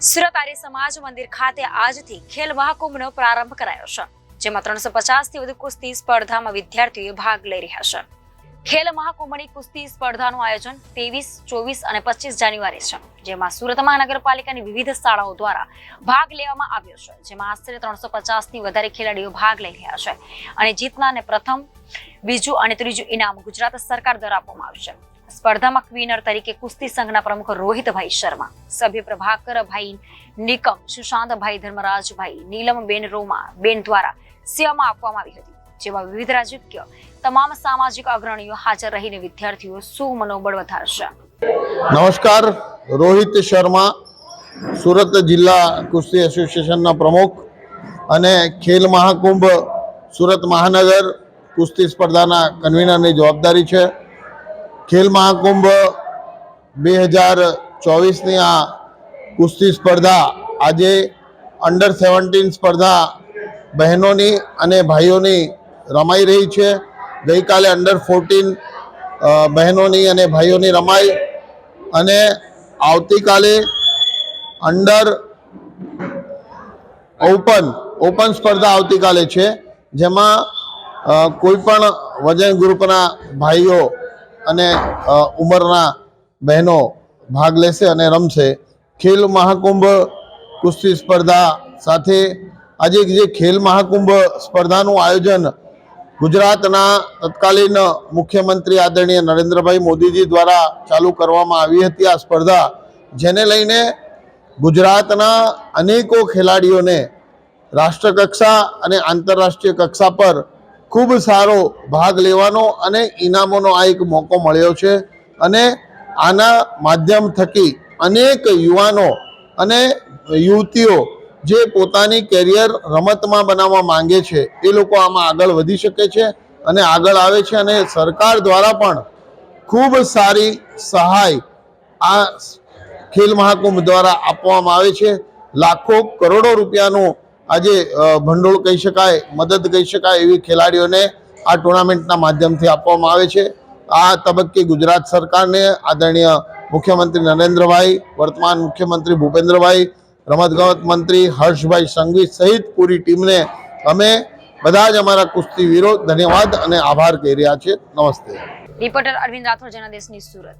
સુરત સમાજ મંદિર ખાતે આજથી ખેલ મહાકુંભનો પ્રારંભ કરાયો છે, જેમાં ત્રણસો પચાસથી વધુ કુસ્તી સ્પર્ધામાં વિદ્યાર્થીઓ ભાગ લઈ રહ્યા છે. ખેલ મહાકુંભની કુસ્તી સ્પર્ધાનું આયોજન ત્રેવીસ, ચોવીસ અને પચીસ જાન્યુઆરી છે, જેમાં સુરત મહાનગરપાલિકાની વિવિધ શાળાઓ દ્વારા ભાગ લેવામાં આવ્યો છે, જેમાં આશરે ત્રણસો પચાસથી વધારે ખેલાડીઓ ભાગ લઈ રહ્યા છે. અને જીતનારને પ્રથમ, બીજું અને ત્રીજું ઇનામ ગુજરાત સરકાર દ્વારા આપવામાં આવશે સ્પર્ધામાં ક્વીનર તરીકે કુસ્તી સંઘના પ્રમુખ રોહિતભાઈ શર્મા, સભ્ય પ્રભાકરભાઈ નિકમ, સુશાંતભાઈ ધર્મરાજભાઈ, નીલમબેન રોમા, બેન દ્વારા સેવામાં આપવામાં આવી હતી, જેમાં વિવિધ રાજકીય, તમામ સામાજિક અગ્રણીઓ હાજર રહીને વિદ્યાર્થીઓ સુમનોબળ મનોબળ વધારશે. નમસ્કાર, રોહિત શર્મા, સુરત જિલ્લા કુસ્તી એસોસિએશનના પ્રમુખ અને ખેલ મહાકુંભ સુરત મહાનગર કુસ્તી સ્પર્ધાના કન્વીનરની જવાબદારી છે. ખેલ મહાકુંભ બે હજાર ચોવીસની આ કુસ્તી સ્પર્ધા આજે અંડર સેવન્ટીન સ્પર્ધા બહેનોની અને ભાઈઓની રમાઈ રહી છે. ગઈકાલે અંડર ફોર્ટીન બહેનોની અને ભાઈઓની રમાઈ અને આવતીકાલે અંડર ઓપન ઓપન સ્પર્ધા આવતીકાલે છે, જેમાં કોઈપણ કોઈ પણ વજન ગ્રુપના ભાઈઓ અને ઉંમરના બહેનો ભાગ લેશે અને રમશે. ખેલ મહાકુંભ કુસ્તી સ્પર્ધા સાથે આજે જે ખેલ મહાકુંભ સ્પર્ધાનું આયોજન ગુજરાતના તત્કાલીન મુખ્યમંત્રી આદરણીય નરેન્દ્રભાઈ મોદીજી દ્વારા ચાલુ કરવામાં આવી હતી આ સ્પર્ધા, જેને લઈને ગુજરાતના અનેકો ખેલાડીઓને રાષ્ટ્રકક્ષા અને આંતરરાષ્ટ્રીય કક્ષા પર ખૂબ સારો ભાગ લેવાનો અને ઇનામોનો આ એક મોકો મળ્યો છે. અને આના માધ્યમ થકી અનેક યુવાનો અને યુવતીઓ જે પોતાની કેરિયર રમતમાં બનાવવા માંગે છે, એ લોકો આમાં આગળ વધી શકે છે અને આગળ આવે છે અને સરકાર દ્વારા પણ ખૂબ સારી સહાય આ ખેલ મહાકુંભ દ્વારા આપવામાં આવે છે. લાખો કરોડો રૂપિયાનું આજે ભંડોળ કહી શકાય, મદદ કહી શકાય એવી ખેલાડીઓને આ ટુર્નામેન્ટના માધ્યમથી આપવામાં આવે છે. આ તબક્કે ગુજરાત સરકારને આદરણીય મુખ્યમંત્રી નરેન્દ્રભાઈ, વર્તમાન મુખ્યમંત્રી ભૂપેન્દ્રભાઈ, રમતગમત મંત્રી હર્ષભાઈ સંઘવી સહિત પૂરી ટીમને અમે બધા જ અમારા કુસ્તીવીરો ધન્યવાદ અને આભાર કહી રહ્યા છે નમસ્તે. રિપોર્ટર અરવિંદ રાઠોડ, જનાદેશની સુરત.